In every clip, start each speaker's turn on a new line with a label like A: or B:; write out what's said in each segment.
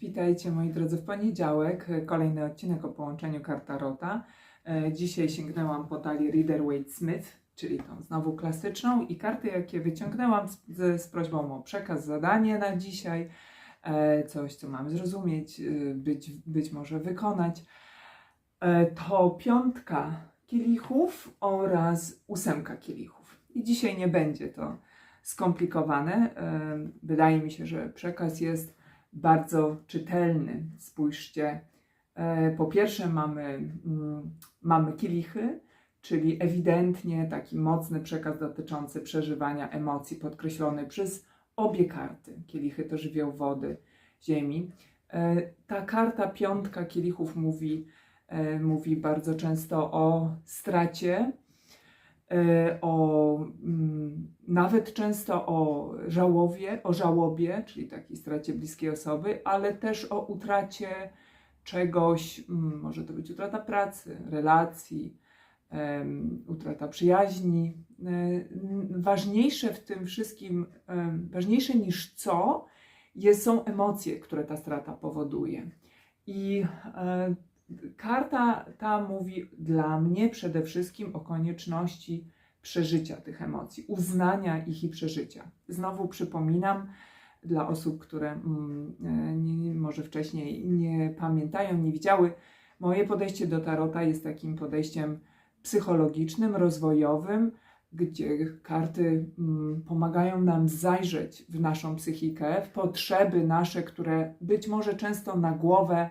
A: Witajcie moi drodzy w poniedziałek, kolejny odcinek o połączeniu kartarota. E, Dzisiaj sięgnęłam po talię Rider-Waite-Smith, czyli tą znowu klasyczną i karty jakie wyciągnęłam z, z, z prośbą o przekaz, zadanie na dzisiaj, e, coś co mam zrozumieć, e, być, być może wykonać. To piątka kielichów oraz ósemka kielichów. I dzisiaj nie będzie to skomplikowane. Wydaje mi się, że przekaz jest bardzo czytelny. Spójrzcie, e, po pierwsze mamy, mm, mamy kielichy, czyli ewidentnie taki mocny przekaz dotyczący przeżywania emocji, podkreślony przez obie karty. Kielichy to żywioł wody, ziemi. E, Ta karta piątka kielichów mówi, e, mówi bardzo często o stracie, o mm, nawet często o żałowie, o żałobie, czyli takiej stracie bliskiej osoby, ale też o utracie czegoś, mm, może to być utrata pracy, relacji, utrata przyjaźni. E, Ważniejsze w tym wszystkim, ważniejsze niż co, jest, są emocje, które ta strata powoduje. I e, karta ta mówi dla mnie przede wszystkim o konieczności przeżycia tych emocji, uznania ich i przeżycia. Znowu przypominam dla osób, które mm, e, może wcześniej nie pamiętają, nie widziały, moje podejście do tarota jest takim podejściem psychologicznym, rozwojowym, gdzie karty mm, pomagają nam zajrzeć w naszą psychikę, w potrzeby nasze, które być może często na głowę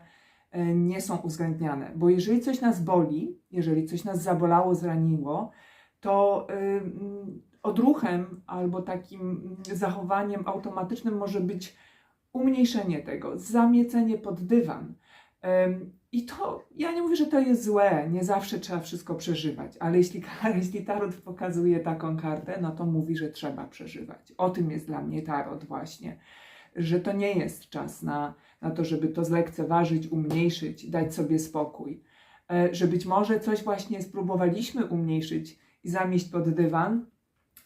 A: nie są uwzględniane. Bo jeżeli coś nas boli, jeżeli coś nas zabolało, zraniło, to ym, odruchem albo takim zachowaniem automatycznym może być umniejszenie tego, zamiecenie pod dywan. I to, ja nie mówię, że to jest złe, nie zawsze trzeba wszystko przeżywać, ale jeśli, jeśli tarot pokazuje taką kartę, no to mówi, że trzeba przeżywać. O tym jest dla mnie tarot właśnie, że to nie jest czas na, na to, żeby to zlekceważyć, umniejszyć, dać sobie spokój. E, Że być może coś właśnie spróbowaliśmy umniejszyć i zamieść pod dywan,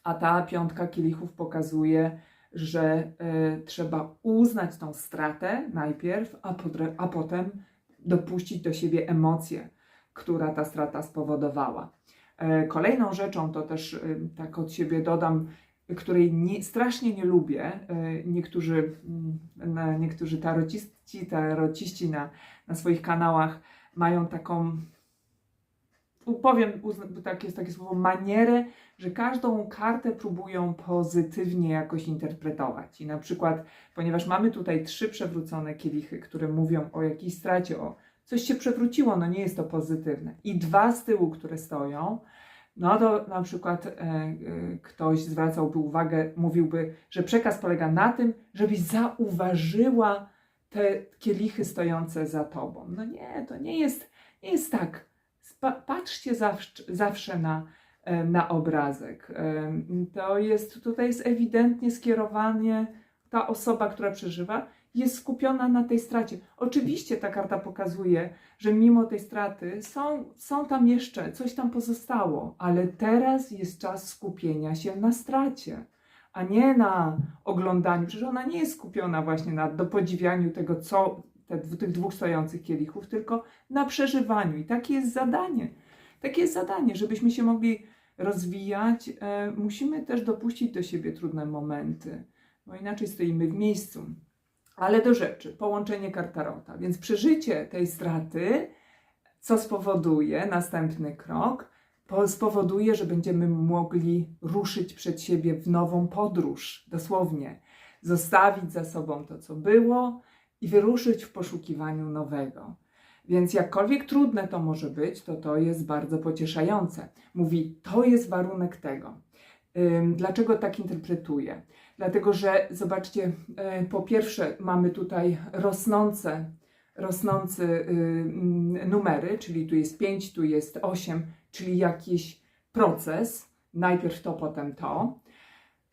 A: a ta piątka kielichów pokazuje, że e, trzeba uznać tą stratę najpierw, a, podre, a potem dopuścić do siebie emocje, która ta strata spowodowała. E, kolejną rzeczą to też e, tak od siebie dodam, której nie, strasznie nie lubię. E, niektórzy, mm, niektórzy tarociści, tarociści na, na swoich kanałach mają taką powiem, tak jest takie słowo, manierę, że każdą kartę próbują pozytywnie jakoś interpretować. I na przykład, ponieważ mamy tutaj trzy przewrócone kielichy, które mówią o jakiejś stracie, o coś się przewróciło, no nie jest to pozytywne. I dwa z tyłu, które stoją, no to na przykład e, e, ktoś zwracałby uwagę, mówiłby, że przekaz polega na tym, żebyś zauważyła te kielichy stojące za tobą. No nie, to nie jest, nie jest tak. Patrzcie zawsze, zawsze na, e, na obrazek. Em, To jest, tutaj jest ewidentnie skierowanie, ta osoba, która przeżywa, jest skupiona na tej stracie. Oczywiście ta karta pokazuje, że mimo tej straty są, są tam jeszcze, coś tam pozostało, ale teraz jest czas skupienia się na stracie, a nie na oglądaniu. Przecież ona nie jest skupiona właśnie na do podziwianiu tego, co te, tych dwóch stojących kielichów, tylko na przeżywaniu. I takie jest zadanie. Takie jest zadanie, żebyśmy się mogli rozwijać. E, musimy też dopuścić do siebie trudne momenty, bo inaczej stoimy w miejscu. Ale do rzeczy, połączenie kartarota. Więc przeżycie tej straty, co spowoduje następny krok, po- spowoduje, że będziemy mogli ruszyć przed siebie w nową podróż, dosłownie. Zostawić za sobą to, co było i wyruszyć w poszukiwaniu nowego. Więc jakkolwiek trudne to może być, to to jest bardzo pocieszające. Mówi, to jest warunek tego. Dlaczego tak interpretuję? Dlatego, że zobaczcie, e, po pierwsze mamy tutaj rosnące, rosnące y, mm, numery, czyli tu jest 5, tu jest 8, czyli jakiś proces, najpierw to, potem to.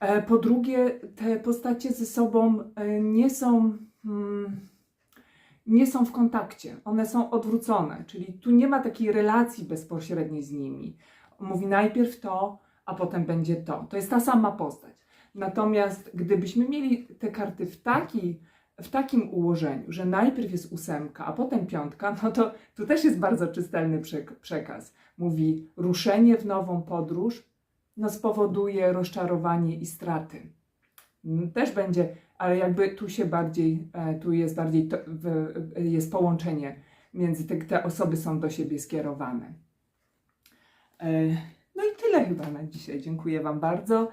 A: E, Po drugie, te postacie ze sobą e, nie są, mm, nie są w kontakcie, one są odwrócone, czyli tu nie ma takiej relacji bezpośredniej z nimi. Mówi najpierw to, a potem będzie to. To jest ta sama postać. Natomiast gdybyśmy mieli te karty w taki w takim ułożeniu, że najpierw jest ósemka, a potem piątka, no to tu też jest bardzo czytelny przek- przekaz. Mówi, ruszenie w nową podróż no, spowoduje rozczarowanie i straty. Mm, Też będzie, ale jakby tu się bardziej, e, tu jest bardziej, to, w, jest połączenie między te, te osoby są do siebie skierowane. No i tyle chyba na dzisiaj. Dziękuję Wam bardzo.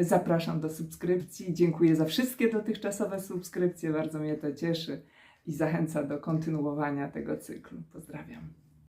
A: Zapraszam do subskrypcji. Dziękuję za wszystkie dotychczasowe subskrypcje. Bardzo mnie to cieszy i zachęca do kontynuowania tego cyklu. Pozdrawiam.